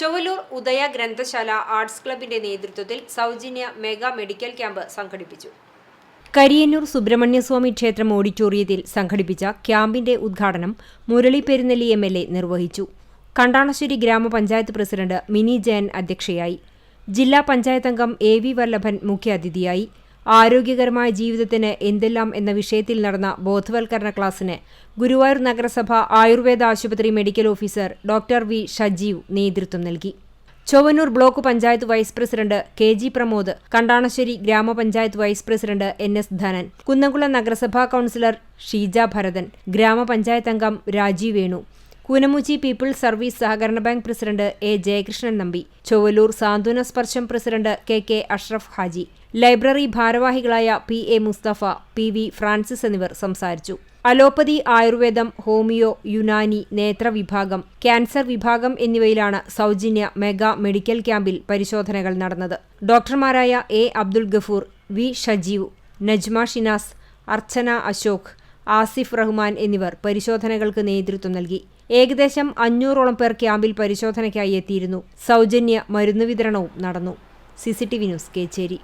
ചൊവ്വലൂർ ഉദയ ഗ്രന്ഥശാല ആർട്സ് ക്ലബിന്റെ നേതൃത്വത്തിൽ സൗജന്യ മെഗാ മെഡിക്കൽ ക്യാമ്പ് സംഘടിപ്പിച്ചു. കരിയന്നൂർ സുബ്രഹ്മണ്യസ്വാമി ക്ഷേത്രം ഓഡിറ്റോറിയത്തിൽ സംഘടിപ്പിച്ച ക്യാമ്പിന്റെ ഉദ്ഘാടനം Murali Perunnelli M L A നിർവഹിച്ചു. കണ്ടാണശ്ശേരി ഗ്രാമപഞ്ചായത്ത് പ്രസിഡന്റ് മിനി ജയൻ അധ്യക്ഷയായി. ജില്ലാ പഞ്ചായത്ത് അംഗം എ വി വല്ലഭൻ മുഖ്യാതിഥിയായി. ആരോഗ്യകരമായ ജീവിതത്തിന് എന്തെല്ലാം എന്ന വിഷയത്തിൽ നടന്ന ബോധവൽക്കരണ ക്ലാസ്സിന് ഗുരുവായൂർ നഗരസഭ ആയുർവേദ ആശുപത്രി medical officer doctor V Shajeev നേതൃത്വം നൽകി. Chowwannur block panchayat vice president K G Pramod Kandanassery ഗ്രാമപഞ്ചായത്ത് vice president N S Dhanan Kunnamkulam നഗരസഭാ കൌൺസിലർ ഷീജ ഭരതൻ ഗ്രാമപഞ്ചായത്ത് അംഗം രാജീവ് വേണു കൂനമുച്ചി പീപ്പിൾസ് സർവീസ് സഹകരണ bank president A Jayakrishnan Nambi Chowwallur Santhwana Sparsham president K K Ashraf Haji library ഭാരവാഹികളായ P A Mustafa P V Francis എന്നിവർ സംസാരിച്ചു. Allopathy ആയുർവേദം homeo Unani നേത്ര വിഭാഗം ക്യാൻസർ വിഭാഗം എന്നിവയിലാണ് സൗജന്യ മെഗാ മെഡിക്കൽ ക്യാമ്പിൽ പരിശോധനകൾ നടന്നത്. ഡോക്ടർമാരായ എ അബ്ദുൽ ഗഫൂർ വി ഷജീവ് നജ്മ ഷിനാസ് അർച്ചന അശോക് ആസിഫ് റഹ്മാൻ എന്നിവർ പരിശോധനകൾക്ക് നേതൃത്വം നൽകി. ഏകദേശം അഞ്ഞൂറോളം പേർ ക്യാമ്പിൽ പരിശോധനയ്ക്കായി എത്തിയിരുന്നു. സൗജന്യ മരുന്ന് വിതരണവും നടന്നു. CCTV news Kechery.